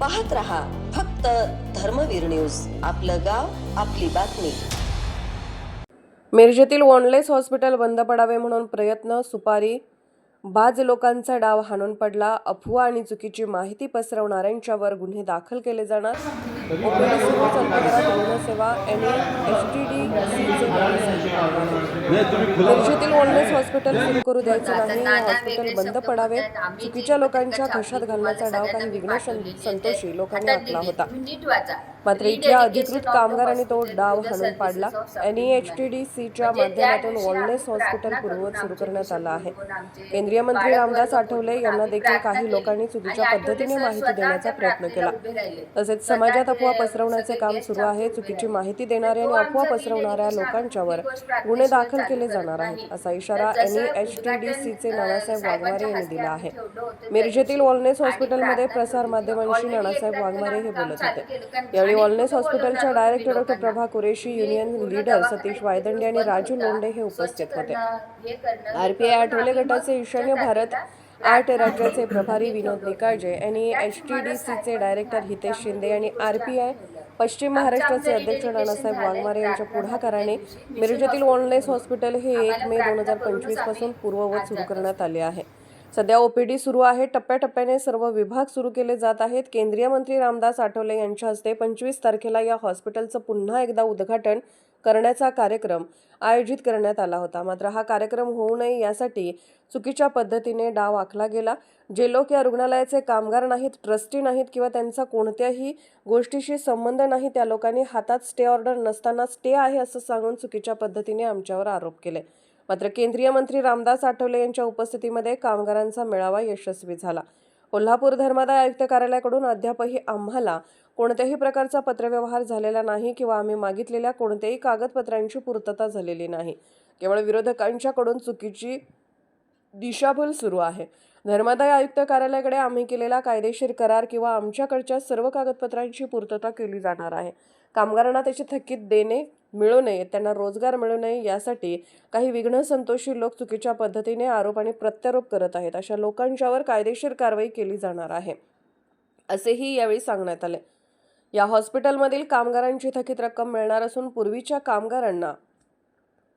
पाहत रहा फक्त धर्मवीर न्यूज. आपलं गाव आपली बातमी. मिरजेतील वॉनलेस हॉस्पिटल बंद पडावे म्हणून प्रयत्न सुपारी बाज लोकांचा डाव हाणून पडला. अफवा आणि चुकीची माहिती पसरवणाऱ्यांच्यावर गुन्हे दाखल केले जाणार. रुग्णसेवा एन एच टी डी मिरजेतील वॉनलेस हॉस्पिटल सुरू करू द्यायचे नाही. हॉस्पिटल बंद पडावे चुकीच्या लोकांच्या घशात घालण्याचा डाव काही विघ्न संतोषी लोकांनी आखला होता. मात्र इथल्या अधिकृत कामगारांनी तो डाव हाणून पाडला. एन एच टी डी सीच्या माध्यमातून वॉलनेस हॉस्पिटल पूर्ववत सुरू करण्यात आलं आहे. केंद्रीय मंत्री रामदास आठवले यांना देखील काही लोकांनी चुकीच्या पद्धतीने माहिती देण्याचा प्रयत्न केला. तसेच समाजात अफवा पसरवण्याचे काम सुरू आहे. चुकीची माहिती देणाऱ्या आणि अफवा पसरवणाऱ्या लोकांच्यावर गुन्हे दाखल केले जाणार आहेत असा इशारा एन एच टी डी सीचे नानासाहेब वाघमारे यांनी दिला आहे. मिरजेतील वॉलनेस हॉस्पिटलमध्ये प्रसार माध्यमांशी नानासाहेब वाघमारे हे बोलत होते यावेळी वॉलनेस हॉस्पिटलच्या director doctor Prabha Kureshi union leader Satish Waydande आणि राजू लोंढे हे उपस्थित होते. आरपीआय आठवले गटाचे ईशान्य भारत आठ राज्याचे प्रभारी विनोद निकाळजे आणि एच टी डी सीचे डायरेक्टर हितेश शिंदे आणि आरपीआय पश्चिम महाराष्ट्राचे अध्यक्ष नानासाहेब वाघमारे यांच्या पुढाकाराने मिरजेतील वॉलनेस हॉस्पिटल हे एक मे दोन हजार पंचवीसपासून पूर्ववत सुरू करण्यात आले आहे. सध्या ओपीडी सुरू आहे. टप्प्याटप्प्याने सर्व विभाग सुरू केले जात आहेत. केंद्रीय मंत्री रामदास आठवले यांच्या हस्ते पंचवीस तारखेला या हॉस्पिटलचं पुन्हा एकदा उद्घाटन करण्याचा कार्यक्रम आयोजित करण्यात आला होता. मात्र हा कार्यक्रम होऊ नये यासाठी चुकीच्या पद्धतीने डाव आखला गेला. जे लोक या रुग्णालयाचे कामगार नाहीत ट्रस्टी नाहीत किंवा त्यांचा कोणत्याही गोष्टीशी संबंध नाही त्या लोकांनी हातात स्टे ऑर्डर नसताना स्टे आहे असं सांगून चुकीच्या पद्धतीने आमच्यावर आरोप केले. मात्र केंद्रीय मंत्री रामदास आठवले यांच्या उपस्थितीमध्ये कामगारांचा मेळावा यशस्वी झाला. कोल्हापूर धर्मादाय आयुक्त कार्यालयाकडून अद्यापही आम्हाला कोणत्याही प्रकारचा पत्रव्यवहार झालेला नाही किंवा आम्ही मागितलेल्या कोणत्याही कागदपत्रांची पूर्तता झालेली नाही. केवळ विरोधकांच्याकडून चुकीची दिशाभूल सुरू आहे. धर्मादाय आयुक्त कार्यालयाकडे आम्ही केलेला कायदेशीर करार किंवा आमच्याकडच्या सर्व कागदपत्रांची पूर्तता केली जाणार आहे. कामगारांना त्याची थकीत देणे मिळू नये त्यांना रोजगार मिळू नये यासाठी काही विघ्न संतोषी लोक चुकीच्या पद्धतीने आरोप आणि प्रत्यारोप करत आहेत. अशा लोकांच्यावर कायदेशीर कारवाई केली जाणार आहे असेही यावेळी सांगण्यात आले. या हॉस्पिटलमधील कामगारांची थकीत रक्कम मिळणार असून पूर्वीच्या कामगारांना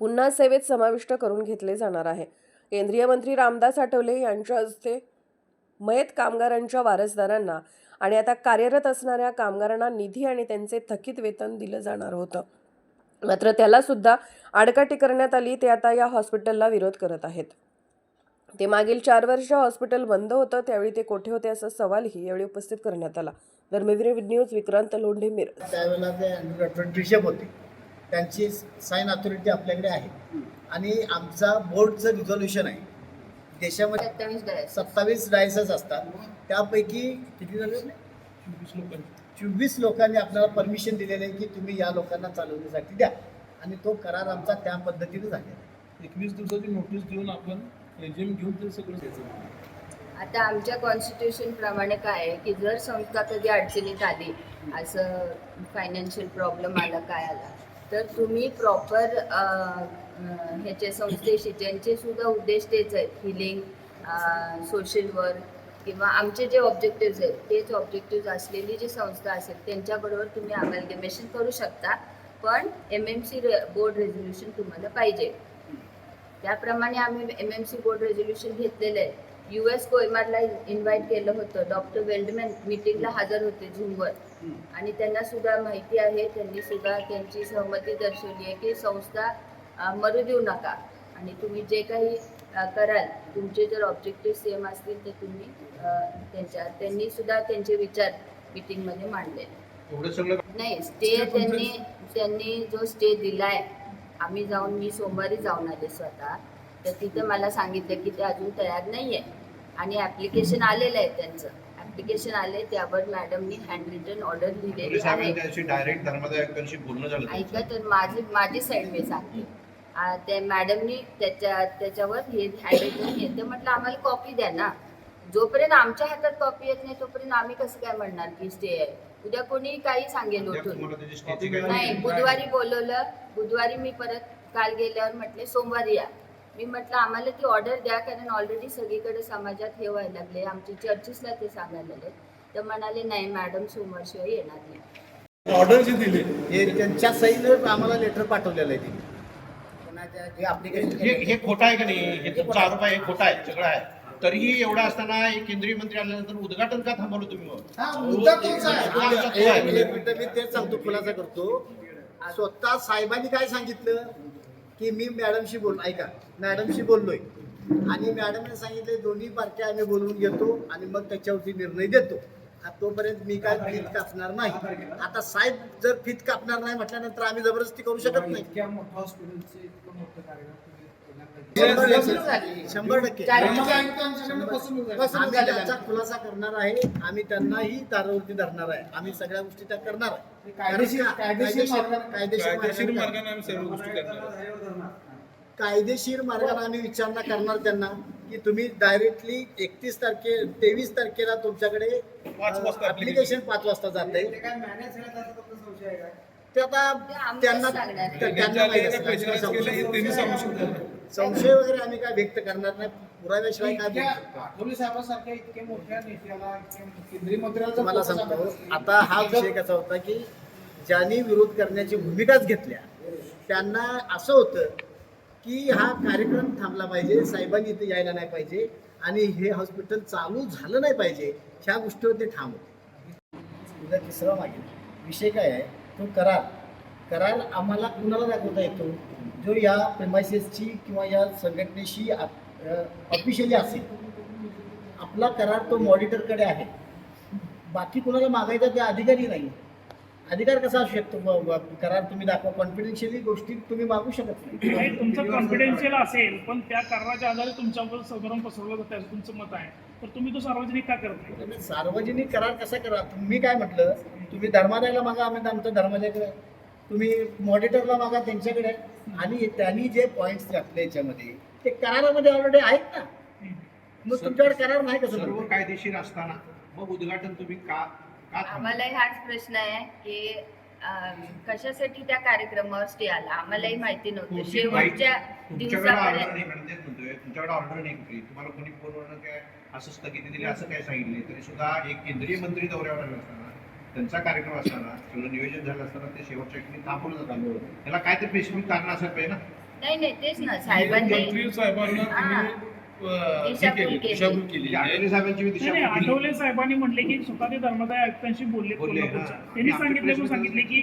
पुन्हा सेवेत समाविष्ट करून घेतले जाणार आहे. केंद्रीय मंत्री रामदास आठवले यांच्या हस्ते मयत कामगारांच्या वारसदारांना आणि आता कार्यरत असणाऱ्या कामगारांना निधी आणि त्यांचे थकीत वेतन दिलं जाणार होतं. मात्र त्याला सुद्धा आडकाठी करण्यात आली ते आता या हॉस्पिटलला विरोध करत आहेत. ते मागील चार वर्ष हॉस्पिटल बंद होतं त्यावेळी ते कोठे होते असा सवालही यावेळी उपस्थित करण्यात आला. धर्मवीर न्यूज विक्रांत लोंढे मिरज. त्यावेळेला ते डॉक्टर ट्रिशप होते. त्यांची साईन अथॉरिटी आपल्याकडे आहे. आणि आमचा बोर्डचं रिझॉल्युशन आहे. देशामध्ये सत्तावीस डायसेस. असतात. त्यापैकी किती झाले? चोवीस लोकांनी आपल्याला परमिशन दिलेलं आहे की तुम्ही या लोकांना चालवण्यासाठी द्या. आणि तो करार आमचा त्या पद्धतीने झालेला आहे. एकवीस दिवसाची नोटीस देऊन आपण एजंट घेऊन ते सगळं द्यायचं आता आमच्या कॉन्स्टिट्यूशन प्रमाणे काय आहे की जर संस्था कधी अडचणीत आली असं फायनान्शियल प्रॉब्लेम आला काय आला तर तुम्ही प्रॉपर ह्याचे संस्थेशी ज्यांचे सुद्धा उद्देश तेच आहेत हिलिंग सोशल वर्क किंवा आमचे जे ऑब्जेक्टिव्ह आहेत तेच ऑब्जेक्टिव्ह असलेली जी संस्था असेल त्यांच्याबरोबर तुम्ही अमॅलगेमेशन करू शकता. पण M M C board resolution तुम्हाला पाहिजे. त्याप्रमाणे आम्ही M M C board resolution घेतलेलं आहे यू एस कोयमारला इन्व्हाइट केलं होतं. डॉक्टर वेल्डमॅन मीटिंगला हजर होते झूमवर. आणि त्यांना सुद्धा माहिती आहे त्यांनी सुद्धा त्यांची सहमती दर्शवली आहे की संस्था मरू देऊ नका. आणि तुम्ही जे काही कराल. तुमचे जर ऑब्जेक्टिव्ह सेम असतील तर तुम्ही त्यांच्या त्यांनी सुद्धा त्यांचे विचार मीटिंगमध्ये मांडले. नाही स्टे त्यांनी त्यांनी जो स्टे दिलाय आम्ही जाऊन मी सोमवारी जाऊन आले स्वतः. तर तिथं मला सांगितलं की ते अजून तयार नाही आहे आणि ॲप्लिकेशन आलेलं आहे त्यांचं. ॲप्लिकेशन आले त्यावर मॅडमनी हँड रिटन ऑर्डर पोलीस आहे. ऐका तर माझी माझी साईड मी सांगते. त्या मॅडमनी त्याच्या त्याच्यावर हे रिटन घेतलं. म्हटलं आम्हाला कॉपी द्या ना. जोपर्यंत आमच्या हातात कॉपी येत नाही तोपर्यंत आम्ही कसं काय म्हणणार की स्टे आहे? उद्या कोणी काही सांगेल उठून. नाही बुधवारी बोलवलं. बुधवारी मी परत काल गेल्यावर म्हटले सोमवारी या. मी म्हटलं आम्हाला ती ऑर्डर द्या कारण ऑलरेडी सगळीकडे समाजात हे व्हायला लागले आमच्या चर्चेसला ते सांगायला लागले तर म्हणाले नाही मॅडम सोमवारशिवाय येणार नाही. ऑर्डर जी दिली हे त्यांच्या सहीनं आम्हाला लेटर पाठवलेलं आहे त्यांनी. कोणाच्या जे application हे हे खोटं आहे का नाही? हे तुमचा आरोप आहे हे खोटा आहे सगळं आहे. तरीही एवढं असताना एक केंद्रीय मंत्री आल्यानंतर उद्घाटन का थांबवलं तुम्ही मग? हा, मी तेच सांगतो खुलासा करतो. स्वतः साहेबांनी काय सांगितलं? की मी मॅडमशी बोल ऐका मॅडमशी बोललोय. आणि मॅडमने सांगितले दोन्ही पार्ट्या आम्ही बोलवून घेतो आणि मग त्याच्यावरती निर्णय देतो. तोपर्यंत मी काय फीत कापणार नाही. आता साहेब जर फीत कापणार नाही म्हटल्यानंतर आम्ही जबरदस्ती करू शकत नाही. शंभर टक्के. त्याचा खुलासा करणार आहे. आम्ही त्यांनाही दारावरती धरणार आहे. आम्ही सगळ्या गोष्टी त्या करणार आहे. कायदेशीर- कारण का- कायदेशीर मार्गाने- कायदेशीर कायदेशीर मार्गाने मार्गाने आम्ही सर्व गोष्टी करणार. कायदेशीर मार्गाने आम्ही विचारणा करणार त्यांना. की तुम्ही डायरेक्टली एकतीस तारखे तेवीस तारखेला तुमच्याकडे पाच वाजता ऍप्लिकेशन पाच वाजता जात आहे ते आता त्यांना हे संशय वगैरे आम्ही काय व्यक्त करणार नाही. पुराव्याशिवाय काय आठवले साहेबांसारख्या मोठ्या नेत्याला केंद्रीय मंत्र्याला खोटं सांगतो आता हा विषय कसा होता की ज्यांनी विरोध करण्याची भूमिकाच घेतल्या त्यांना असं होतं की हा कार्यक्रम थांबला पाहिजे साहेबांनी इथे यायला नाही पाहिजे आणि हे हॉस्पिटल चालू झालं नाही पाहिजे ह्या गोष्टीवर ते ठाम होते. तुझा तिसरा मागे विषय काय आहे? तो करार. करार आम्हाला कुणाला दाखवता येतो? जो या प्रेमायसेसची किंवा या संघटनेशी ऑफिशियली असेल. आपला करार तो मॉडिटरकडे आहे. बाकी कुणाला मागायचा त्या अधिकारी नाही. अधिकार कसा असू शकतो? ब- ब- करार तुम्ही दाखवा. कॉन्फिडेन्शियली गोष्टी तुम्ही मागू शकत नाही. नाही तुमचं कॉन्फिडेन्शियल असेल पण त्या कराराच्या आधारे तुमच्यावर सगळं पसरवलं जातं असं तुमचं मत आहे. तर तुम्ही तो सार्वजनिक का करत नाही? तुम्ही सार्वजनिक करार कसा करा? तुम्ही काय म्हटलं? तुम्ही धर्मादायाला मागा आम्ही आमच्या धर्मादायाकडे आहे. तुम्ही मॉनिटरला मागा त्यांच्याकडे. आहे. आणि त्यांनी जे पॉईंट्स घातले याच्यामध्ये ते करारामध्ये ऑलरेडी आहेत ना? मग तुमच्याकडे करार नाही कसं सर्व कायदेशीर असताना मग उद्घाटन तुम्ही का का? आम्हाला हाच प्रश्न आहे की अं, कशासाठी त्या कार्यक्रमावर स्टे आला? आम्हालाही माहिती नव्हतं. तुमची शेवटच्या तुमच्याकडे ऑर्डर दिवसापर्यंत नाही मॅडम तेच म्हणतोय तुमच्याकडे ऑर्डर नाही कुठली तुम्हाला कोणी फोनवरनं काय असं स्थगिती दिली असं काय सांगितले तरी सुद्धा एक केंद्रीय मंत्री दौऱ्यावर आले असताना त्यांचा कार्यक्रम असताना सगळं नियोजन झालं असताना ते शेवटच्या ठिकाणी थांबवलं जातं त्याला काय ते स्पेसिफिक कारण असायला पाहिजे ना? नाही नाही तेच ना साहेबांनी मंत्री साहेबांना हा. तुम्ही आठवले साहेबांनी म्हटले की स्वतः ते धर्मदाय आयुक्तांशी बोलले. त्यांनी सांगितले सांगितले की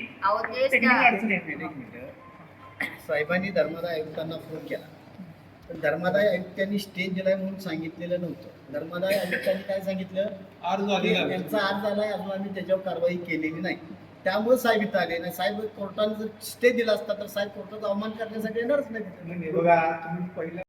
साहेबांनी धर्मादाय आयुक्तांना फोन केला. पण धर्मादाय आयुक्तांनी स्टेज दिलाय म्हणून सांगितलेलं नव्हतं. धर्मादाय आयुक्तांनी काय सांगितलं? अर्ज. त्यांचा अर्ज आलाय अजून आम्ही त्याच्यावर कारवाई केलेली नाही. त्यामुळे साहेब इथं आले नाही. साहेब कोर्टाने जर स्टे दिला असता तर साहेब कोर्टाचा अवमान करण्यासाठी येणारच नाही. बघा तुम्ही पहिल्या